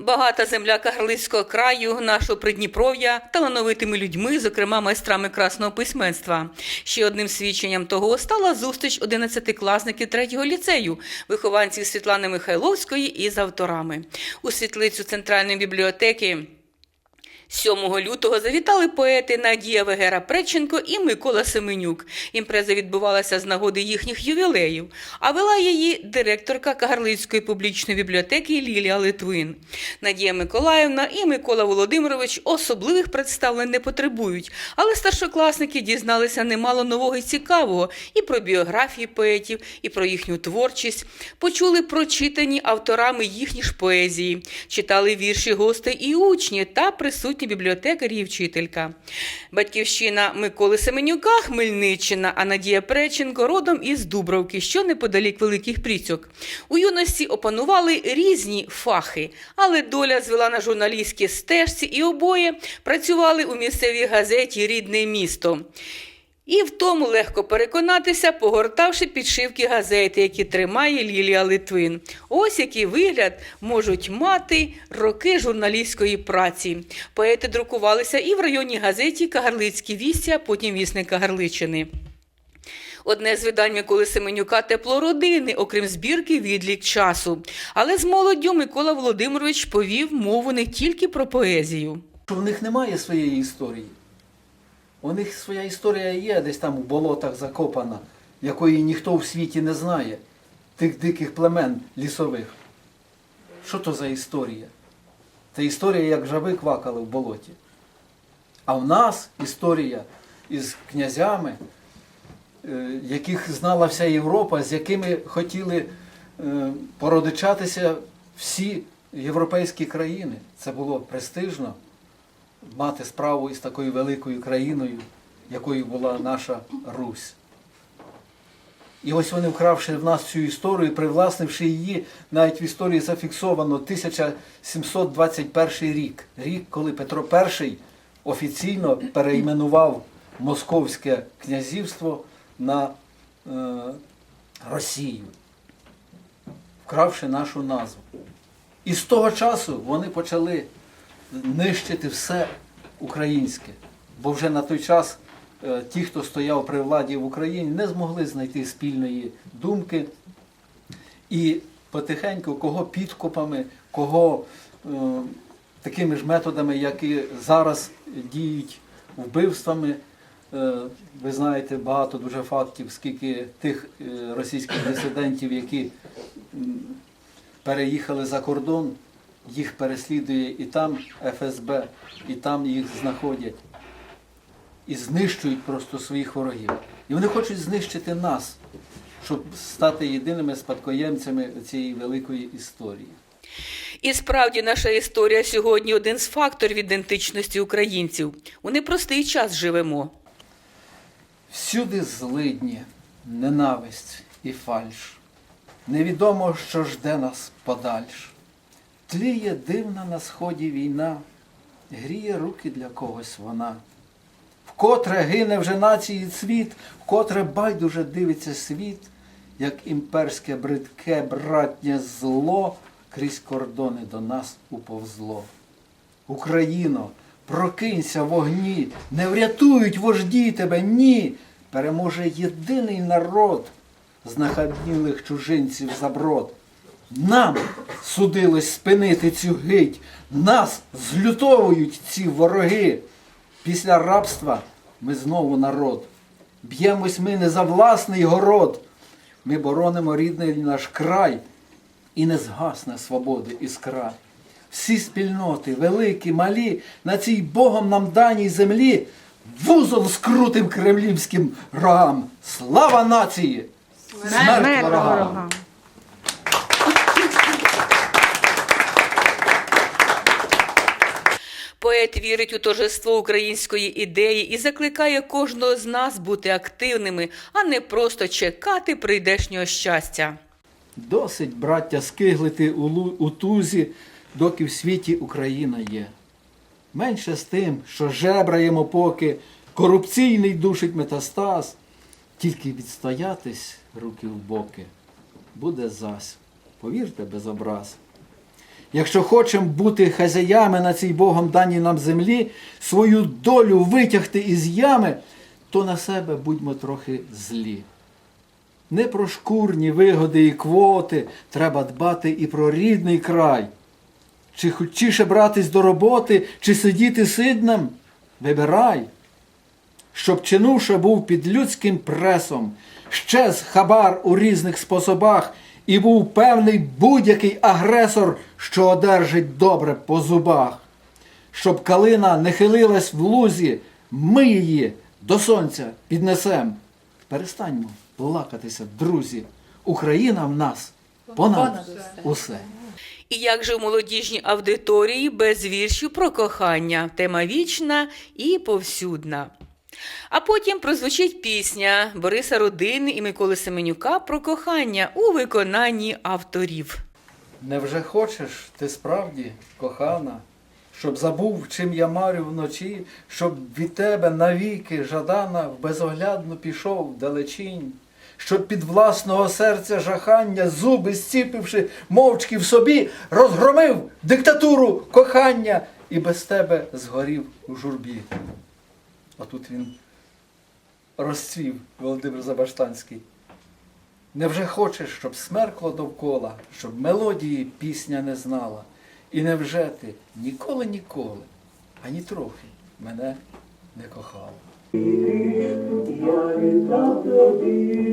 Багата земля Кагарлицького краю, нашого Придніпров'я, талановитими людьми, зокрема майстрами красного письменства. Ще одним свідченням того стала зустріч 11-класників третього ліцею, вихованців Світлани Михайловської із авторами. У світлицю центральної бібліотеки 7 лютого завітали поети Надія Вегера Преченко і Микола Семенюк. Імпреза відбувалася з нагоди їхніх ювілеїв, а вела її директорка Кагарлицької публічної бібліотеки Лілія Литвин. Надія Миколаївна і Микола Володимирович особливих представлень не потребують, але старшокласники дізналися немало нового і цікавого і про біографії поетів, і про їхню творчість, почули прочитані авторами їхні ж поезії, читали вірші гостей і учні та присутні бібліотекарі і вчителька. Батьківщина Миколи Семенюка, Хмельниччина, а Надія Преченко родом із Дубровки, що неподалік Великих Пріцьок. У юності опанували різні фахи, але доля звела на журналістські стежці, і обоє працювали у місцевій газеті Рідне місто. І в тому легко переконатися, погортавши підшивки газети, які тримає Лілія Литвин. Ось який вигляд можуть мати роки журналістської праці. Поети друкувалися і в районній газеті Кагарлицькі вісті, а потім вісник Кагарличини. Одне з видань Миколи Семенюка тепло родини, окрім збірки відлік часу. Але з молоддю Микола Володимирович повів мову не тільки про поезію. в них немає своєї історії. У них своя історія є десь там у болотах закопана, якої ніхто в світі не знає, тих диких племен лісових. Що то за історія? Це історія, як жаби квакали в болоті. А в нас історія із князями, е, яких знала вся Європа, з якими хотіли е, породичатися всі європейські країни. Це було престижно мати справу із такою великою країною, якою була наша Русь. І ось вони, вкравши в нас цю історію, привласнивши її, навіть в історії зафіксовано 1721 рік. Рік, коли Петро І офіційно перейменував Московське князівство на е, Росію, вкравши нашу назву. І з того часу вони почали нищити все українське. Бо вже на той час е, ті, хто стояв при владі в Україні, не змогли знайти спільної думки. І потихеньку, кого підкупами, кого е, такими ж методами, які зараз діють вбивствами. Е, ви знаєте багато дуже фактів, скільки тих російських дисидентів, які переїхали за кордон, їх переслідує і там ФСБ, і там їх знаходять. І знищують просто своїх ворогів. І вони хочуть знищити нас, щоб стати єдиними спадкоємцями цієї великої історії. І справді наша історія сьогодні один з факторів ідентичності українців. У непростий час живемо. Всюди злидні, ненависть і фальш. Невідомо, що жде нас подальш. Тліє дивна на сході війна, гріє руки для когось вона. Вкотре гине вже нації цвіт, вкотре байдуже дивиться світ, як імперське бридке братнє зло крізь кордони до нас уповзло. Україно, прокинься в огні, не врятують вожді тебе, ні. Переможе єдиний народ з нахабнілих чужинців заброд. Нам судилось спинити цю гить, нас злютовують ці вороги. Після рабства ми знову народ. Б'ємось ми не за власний город. Ми боронимо рідний наш край і не згасне свободи іскра. Всі спільноти, великі, малі, на цій Богом нам даній землі, вузол скрутим кремлівським рогам. Слава нації! Смерть ворогам! Поет вірить у торжество української ідеї і закликає кожного з нас бути активними, а не просто чекати прийдешнього щастя. Досить, браття, скиглити у, у тузі, доки в світі Україна є. Менше з тим, що жебраємо поки, корупційний душить метастаз, тільки відстоятись руки в боки буде зась, повірте без образ. Якщо хочемо бути хазяями на цій Богом даній нам землі, свою долю витягти із ями, то на себе будьмо трохи злі. Не про шкурні вигоди і квоти треба дбати і про рідний край. Чи хочіше братись до роботи, чи сидіти сиднем? Вибирай. Щоб чинуша був під людським пресом, щез хабар у різних способах, і був певний будь-який агресор, що одержить добре по зубах. Щоб калина не хилилась в лузі, ми її до сонця піднесем. Перестаньмо плакатися, друзі. Україна в нас понад усе. І як же в молодіжній аудиторії без віршів про кохання, тема вічна і повсюдна. А потім прозвучить пісня Бориса Родини і Миколи Семенюка про кохання у виконанні авторів. Невже хочеш ти справді, кохана, щоб забув, чим я марю вночі, щоб від тебе навіки жадана безоглядно пішов далечінь, щоб під власного серця жахання, зуби зціпивши мовчки в собі, розгромив диктатуру кохання і без тебе згорів у журбі. Отут він розцвів Володимир Забаштанський. Невже хочеш, щоб смеркло довкола, щоб мелодії пісня не знала? І невже ти ніколи ніколи, ані трохи мене не кохала? Я віддав тобі,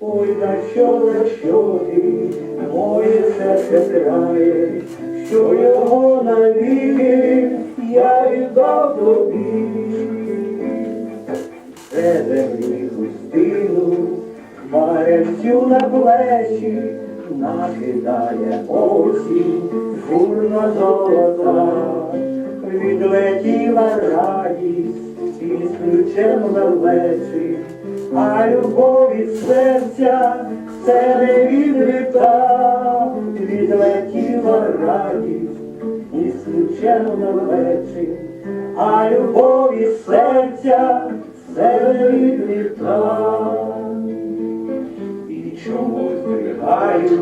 ой, на що, за що ти, моє серце крає, що його навіки віддав тобі. Землі густину, хмарянцю на плечі, накидає осінь, фурна золота, відлетіла радість із ключем на плечі, а любов від серця це не відліта, відлетіла радість ключем на плечі, а любов із серця це не. І чому зберігаюсь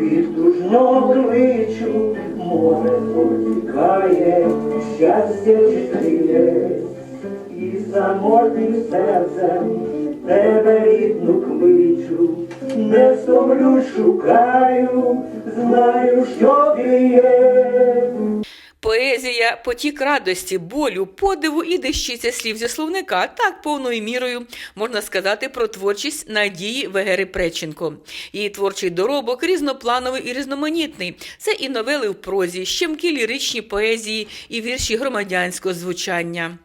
від тужного кличу, море потікає, щастя чистиє, і самотнім серцем тебе рідну кличу, не сумлю, шукаю, знаю, що ти є. Поезія потік радості, болю, подиву і дещиця слів зі словника. Так повною мірою можна сказати про творчість Надії Вегери Преченко. Її творчий доробок різноплановий і різноманітний. Це і новели в прозі, щемкі ліричні поезії і вірші громадянського звучання.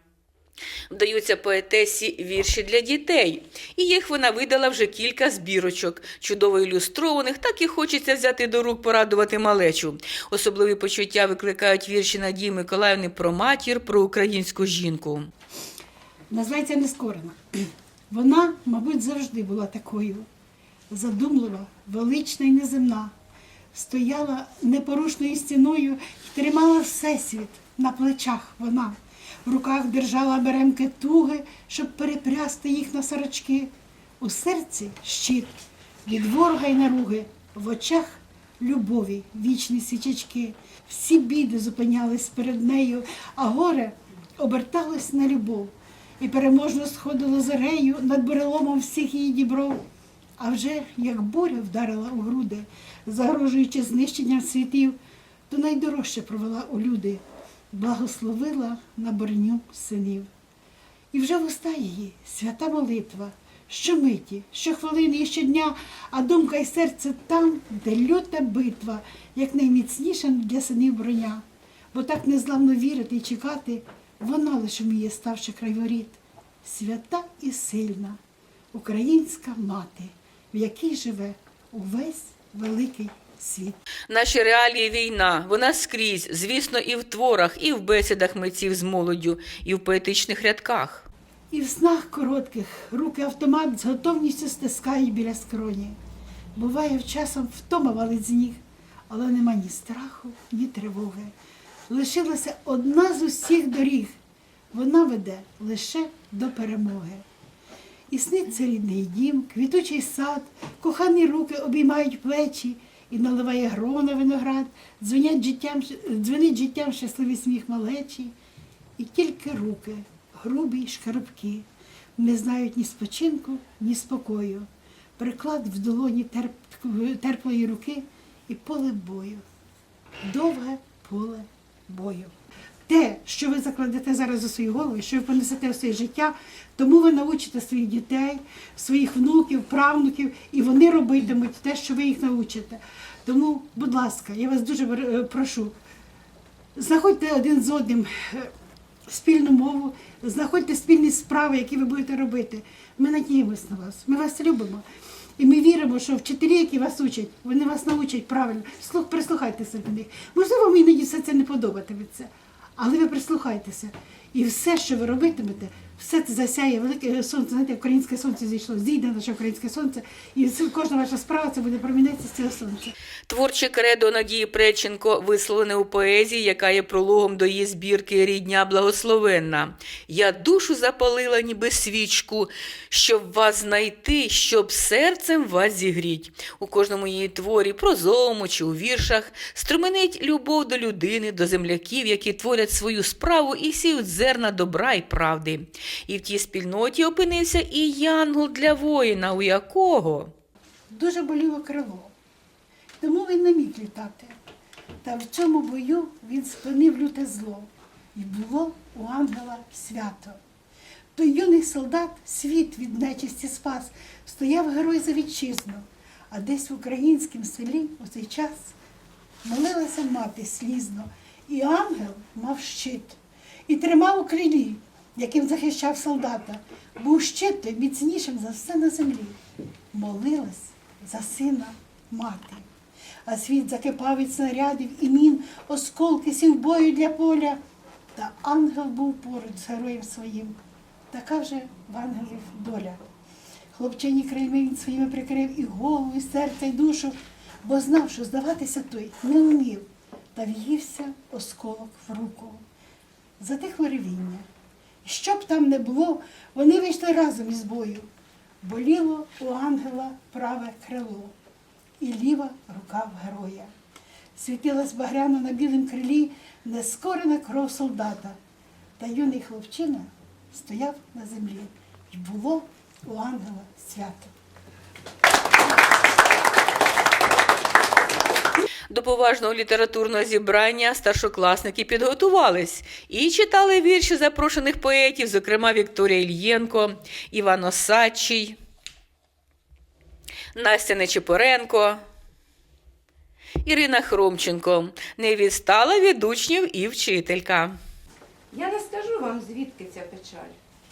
Вдаються поетесі вірші для дітей, і їх вона видала вже кілька збірочок, чудово ілюстрованих, так і хочеться взяти до рук, порадувати малечу. Особливі почуття викликають вірші Надії Миколаївни про матір, про українську жінку. Називається Нескорена. Вона, мабуть, завжди була такою задумлива, велична і неземна. Стояла непорушною стіною і тримала всесвіт на плечах вона. В руках держала беремки туги, щоб перепрясти їх на сорочки. У серці щит від ворога й наруги, в очах любові, вічні свічечки. Всі біди зупинялись перед нею, а горе оберталось на любов і переможно сходило зорею над буреломом всіх її дібров. А вже як буря вдарила у груди, загрожуючи знищенням світів, то найдорожче провела у люди, благословила на борню синів. І вже в уста її свята молитва, щомиті, щохвилини і щодня, а думка і серце там, де люта битва, як найміцніша для синів броня. Бо так незламно вірити і чекати, вона лише вміє, ставши край воріт. Свята і сильна, українська мати, в якій живе увесь великий світ. Наші реалії війна, вона скрізь, звісно, і в творах, і в бесідах митців з молоддю, і в поетичних рядках. І в снах коротких руки автомат з готовністю стискають біля скроні. Буває, часом втома валить з ніг, але нема ні страху, ні тривоги. Лишилася одна з усіх доріг. Вона веде лише до перемоги. І сниться рідний дім, квітучий сад, кохані руки обіймають плечі, і наливає гром на виноград, дзвонять життям, дзвонить життям щасливий сміх малечі, і тільки руки, грубі й шкарубки, не знають ні спочинку, ні спокою. Приклад в долоні терп- терплої руки і поле бою. Довге поле бою. Те, що ви закладете зараз у свої голови, що ви понесете у своє життя, тому ви научите своїх дітей, своїх внуків, правнуків, і вони робитимуть те, що ви їх научите. Тому, будь ласка, я вас дуже е, прошу, знаходьте один з одним е, спільну мову, знаходьте спільні справи, які ви будете робити. Ми надіємось на вас, ми вас любимо. І ми віримо, що вчителі, які вас учать, вони вас научать правильно. Слух, прислухайтеся до них. Можливо, вам іноді все це не подобатиметься, але ви прислухайтеся. І все, що ви робитимете, все це засяє велике сонце. Знаєте, українське сонце зійшло, зійде наше українське сонце, і кожна ваша справа це буде промінеться з цього сонця. Творче кредо Надії Преченко висловлене у поезії, яка є прологом до її збірки Рідня благословенна. Я душу запалила, ніби свічку, щоб вас знайти, щоб серцем вас зігріть. У кожному її творі, прозовому чи у віршах, струменить любов до людини, до земляків, які творять свою справу і сіють зерна добра і правди. І в тій спільноті опинився і янгол для воїна, у якого. дуже боліло крило. Тому він не міг літати. Та в цьому бою він спинив люте зло. І було у ангела свято. Той юний солдат світ від нечисті спас, стояв герой за вітчизну, а десь в українському селі у цей час молилася мати слізно, і ангел мав щит, і тримав у крилі, яким захищав солдата, був щит міцнішим за все на землі. Молилась за сина мати. А світ закипав від снарядів і мін, осколки сів бою для поля. Та ангел був поруч з героєм своїм. Така вже в ангелів доля. Хлопчині крильми він своїми прикрив і голову, і серце, і душу, бо знав, що здаватися той не вмів, та в'ївся осколок в руку. Затихло ревіння. Що б там не було, вони вийшли разом із бою. Боліло у ангела праве крило і ліва рука в героя. Світилась багряно на білім крилі нескорена кров солдата. Та юний хлопчина стояв на землі, і було у ангела свято. До поважного літературного зібрання старшокласники підготувались і читали вірші запрошених поетів, зокрема Вікторія Ільєнко, Іван Осадчий, Настя Нечипоренко, Ірина Хромченко. Не відстала від учнів і вчителька. Я не скажу вам, звідки ця печаль.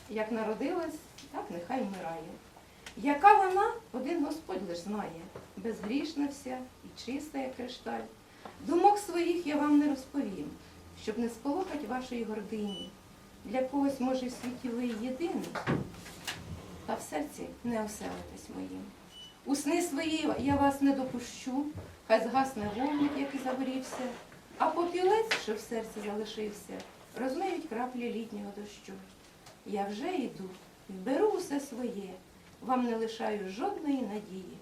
Як народилась, так нехай вмирає. Яка вона, один Господь лиш знає, безгрішна вся і чиста, як кришталь. Думок своїх я вам не розповім, щоб не сполохать вашої гордині. Для когось, може, в світі ви єдиний, та в серці не оселитесь моїм. У сни свої я вас не допущу, хай згасне вогник, який загорівся, а попілець, що в серці залишився, розмиють краплі літнього дощу. Я вже йду, беру усе своє, вам не лишаю жодної надії.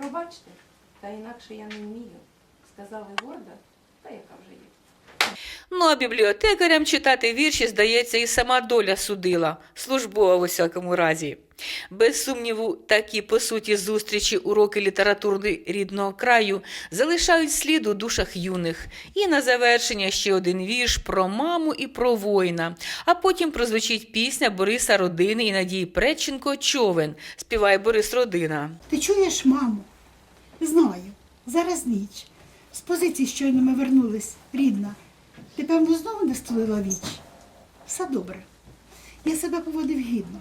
Пробачте, та інакше я не вмію, сказали горда, та яка вже є. Ну а бібліотекарям читати вірші, здається, і сама доля судила, службова в усякому разі. Без сумніву, такі по суті зустрічі уроки літератури рідного краю залишають слід у душах юних. І на завершення ще один вірш про маму і про воїна. А потім прозвучить пісня Бориса Родини і Надії Преченко Човен. Співає Борис Родина. Ти чуєш, мамо? Знаю, зараз ніч. З позиції щойно ми вернулись, рідна. Ти, певно, знову не стулила віч. Все добре. Я себе поводив гідно.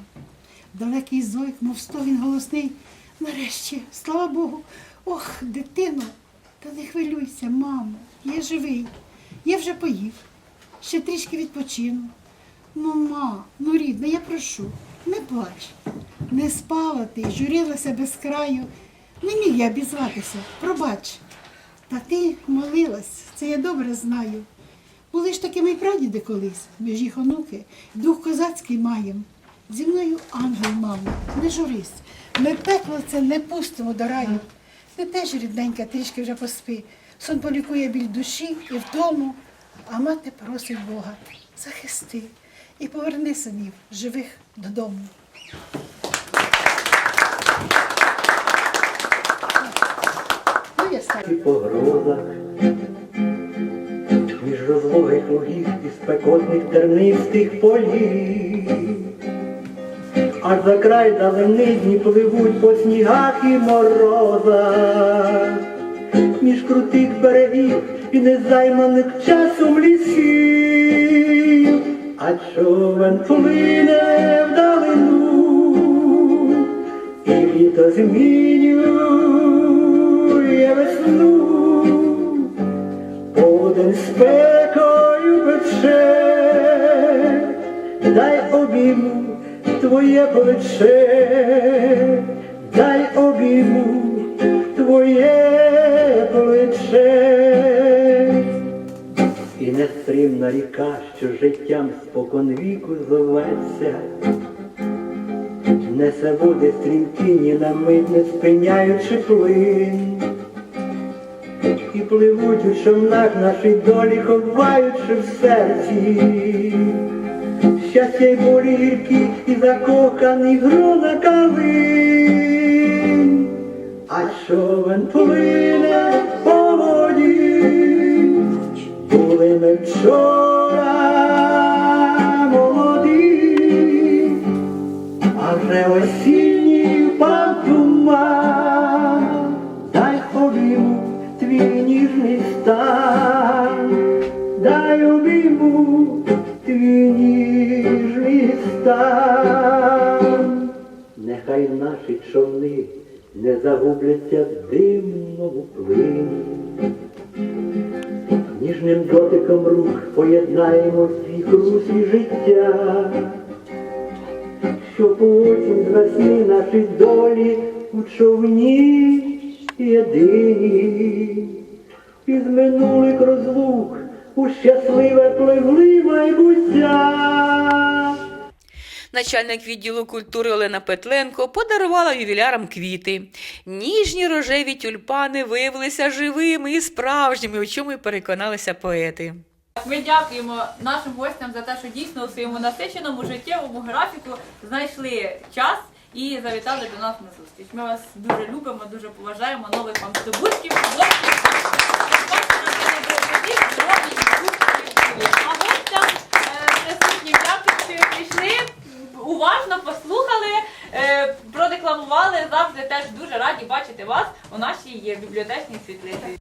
Далекий зойк, мов стогін голосний. Нарешті, слава Богу, ох, дитино, та не хвилюйся, мамо, я живий. Я вже поїв. Ще трішки відпочину. Ну, ма, ну рідна, я прошу, не плач. Не спала ти, журилася без краю. Не міг я обізватися, пробач. Та ти молилась, це я добре знаю. Були ж таки ми прадіди колись, ми ж їх онуки, дух козацький маєм. Зі мною ангел, мамо, не журись. Ми пекло це не пустимо до раю. Ти теж рідненька, трішки вже поспи. Сон полікує біль душі і вдому, а мати просить Бога, захисти і поверни синів живих додому. Ну, я і тернистих полів. Аж за край даленидні пливуть по снігах і морозах, між крутих берегів і незайманих часом лісів, а човен плине вдалину, і літо змінює весну, один спекою пече, дай обійму твоє плече, дай обійму твоє плече. І нестримна ріка, що життям споконвіку зоветься, несе води стрімкі, ні на мить не спиняючи плин. Пливуть у човнах наші долі, ховаючи в серці. Щастя й болі гіркі і закоханий грона калин. А човен плине по воді, були ми вчора молоді, а вже осінній ніжний дай обійму твій ніжний стан. Нехай наші човни не загубляться в димному плині. Ніжним дотиком рук поєднаємо свій крусі життя, що потім з весни наші долі у човні єдині. Із минулих розлук у щасливе пливли майбуття. Начальник відділу культури Олена Петленко подарувала ювілярам квіти. Ніжні рожеві тюльпани виявилися живими і справжніми, у чому й переконалися поети. Ми дякуємо нашим гостям за те, що дійсно у своєму насиченому життєвому графіку знайшли час і завітали до нас на зустріч. Ми вас дуже любимо, дуже поважаємо. Нових вам здобутків, творчих. А гостям присутнім дякую, прийшли. Уважно послухали, е, продекламували. Завжди теж дуже раді бачити вас у нашій бібліотечній світлиці.